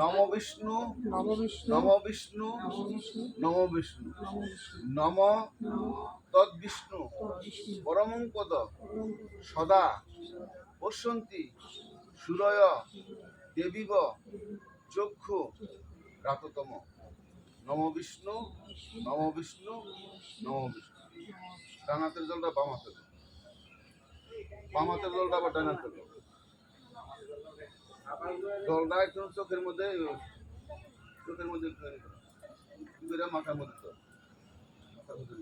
নম বিষ্ণু নম বিষ্ণু নম বিষ্ণু নম বিষ্ণু নম তদ্বিষ্ণু পরমঙ্কদ সদা পশ্যন্তি সুরয় দেবীব চক্ষু রাততম। নম বিষ্ণু নম বিষ্ণু নম বিষ্ণু। ডান হাতের জলটা বাম হাতের। জল। বাম হাতের জলটা আবার ডান হাতের জলটা একটু চোখের মধ্যে চোখের মধ্যে মাথার মধ্যে। মাথার মধ্যে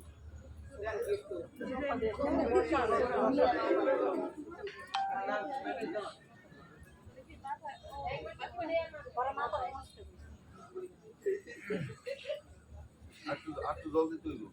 দিও।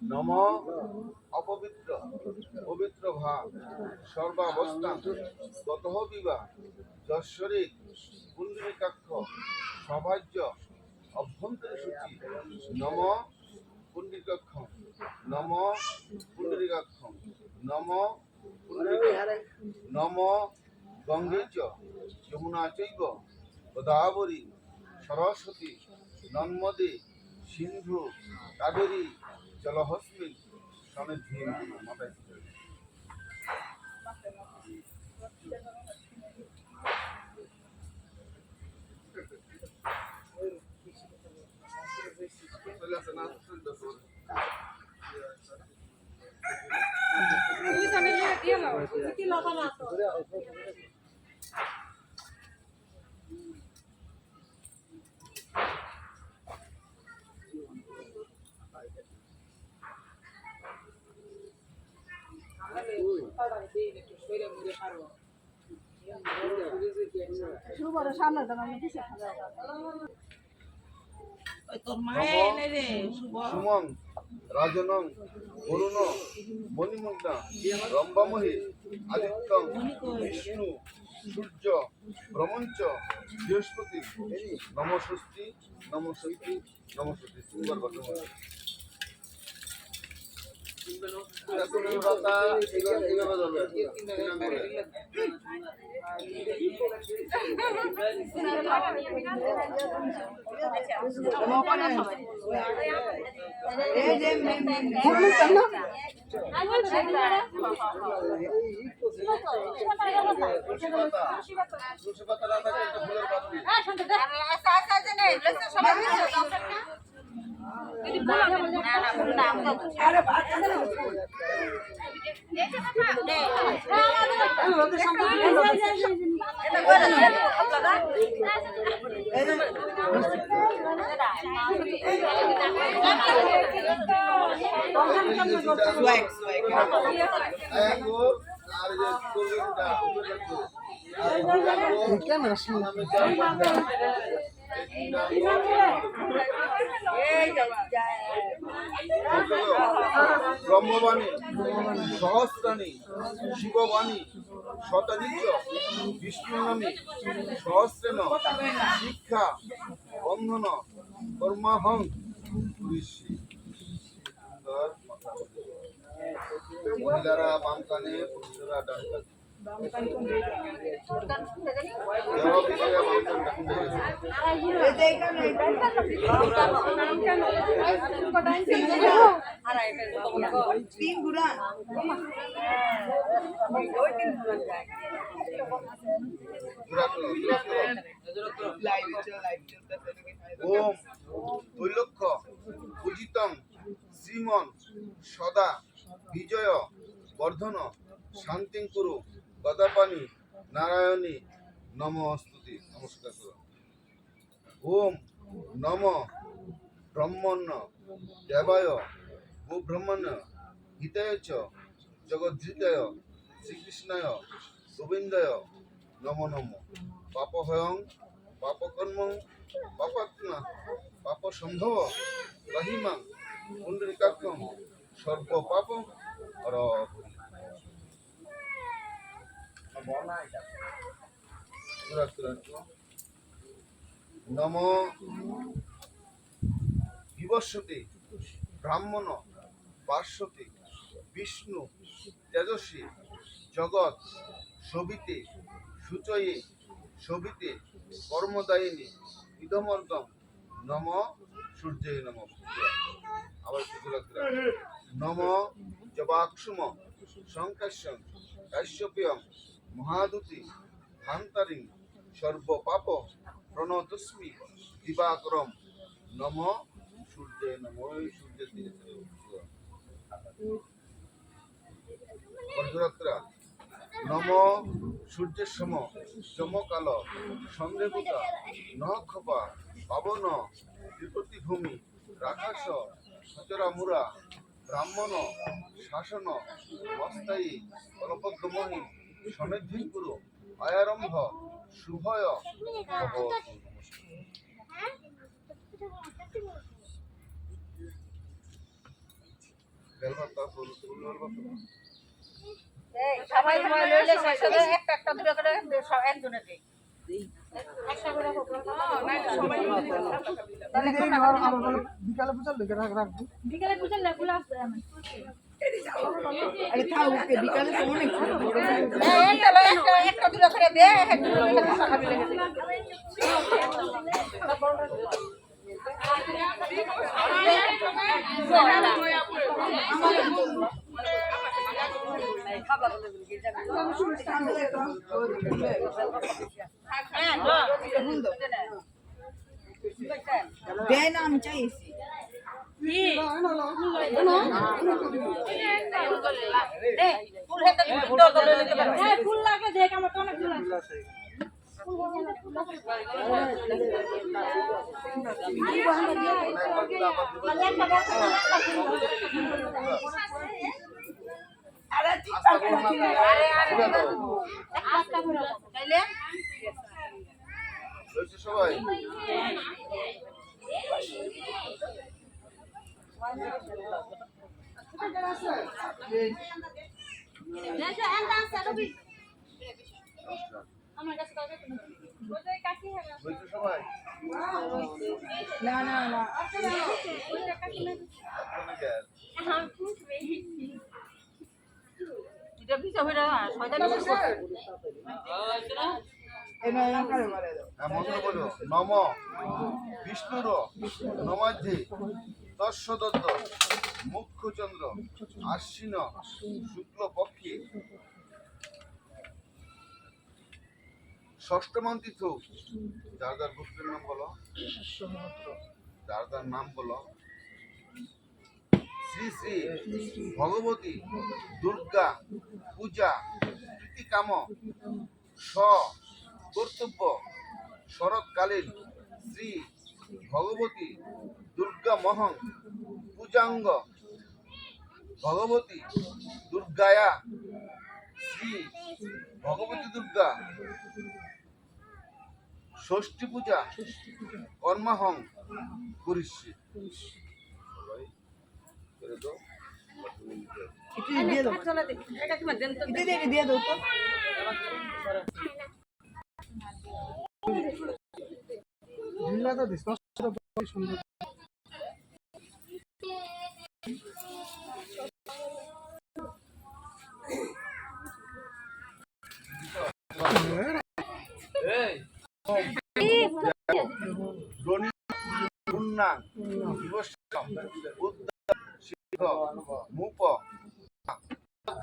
নম অপবিত্র, পবিত্র ভা সর্বাবস্থান, তত বিবা যশ্বরিক পুণ্ডরিকাক্ষ সভাজ্য, অভ্যন্তরে সূচি। নম পুণ্ডরিকাক্ষ নম পুণ্ডরিকাক্ষ নম নম গঙ্গে চ যমুনা চৈব, গোদাবরী, সরস্বতী নর্মদে সিন্ধু কাবেরী জলহস্মিন সমেধি মাথায় সুমন রাজনং বরুণ মণিমুগ্না রম্বামহি আদিত্যং বিষ্ণু, সূর্য ব্রহ্মঞ্চ বৃহস্পতি নমস্বস্তি নমস্বস্তি নমস্বস্তি সুন্দর কথা বলে। এত পাতা তুলসী পাতা না থাকলে ব্রহ্মবাণী সহস্রাণী শিববাণী শতাধিক বিষ্ণুনামী সহস্রেণ শিক্ষা বন্ধন কর্মাহং পুরুষী মহিলারা বাম কানে ডান ওম তৈলক্ষ পূজিতং শ্রীমন সদা বিজয় বর্ধন শান্তিং কুরু গদাপানি নারায়ণী, নম স্তুতি নমস্কার করো ওম নম ব্রহ্মণ্য, দেবায় গো ব্রহ্মণ্য, হিতায় চ, জগদ্ধৃতায়, শ্রীকৃষ্ণায়, গোবিন্দায়, নম নম। পাপহয়ং, পাপকর্ম, পাপাত্মা পাপ সম্ভব রহিমাং পুণ্ডরিকাক্ষম সর্ব পাপ হর নম বিবস্বতী ব্রাহ্মণ, পার্শ্বতী, বিষ্ণু, তেজস্বী, জগৎ, সবিতে, সুচয়ে, সবিতে, কর্মদায়িনী, ইদমর্গম, নম সূর্যে নম। আবার নম। জবাক্ষুম সংকাশ্যম কাশ্যপ্রিয়ম মহাদুতি ভান্তারিং সর্বপাপ প্রণতস্মি দিবাকরম। নম সূর্যে নম সূর্যের দিকে বর্ধরাত্রা নম সূর্যের সম চমকাল সন্দেহতা নখপা পাবন ত্রিপতি ভূমি রাকাশ সচরামুরা ব্রাহ্মণ শাসন মস্তায়ী কলপদ্মমহি সমৃদ্ধি কুরু আয়ারম্ভ। শুভয়। সবাই একটা একটা করে একজনে বিকালে পূজার লেগে রাখ রাখব। বিকেলে পূজার আসবে আমার এই তো লই একটা একটা দূরে করে দে একটা দূরে করে সকালে লেগে দে দেয় না আমি চাইছি দে ফুল লেগে দেখ আমার তো অনেক ফুল আছে সবাই না না না না হ্যাঁ হ্যাঁ বিষ্ণুর নমাধ্যে তৎসদত্ত মুখ্যচন্দ্র, আশ্বিন শুক্ল পক্ষে ষষ্ঠমান তীর্থ যার যার গোত্রের নাম বলো। যার যার নাম বলো। শ্রী শ্রী ভগবতী, দুর্গা, পূজা প্রীতিকাম স, কর্তব্য, শরৎকালীন, শ্রী ভগবতী দুর্গা মহং পূজাঙ্গ ভগবতী দুর্গায়া। শ্রী ভগবতী দুর্গা। ষষ্ঠী পূজা কর্মাহং করিষ্যে দিয়ে দাও। তো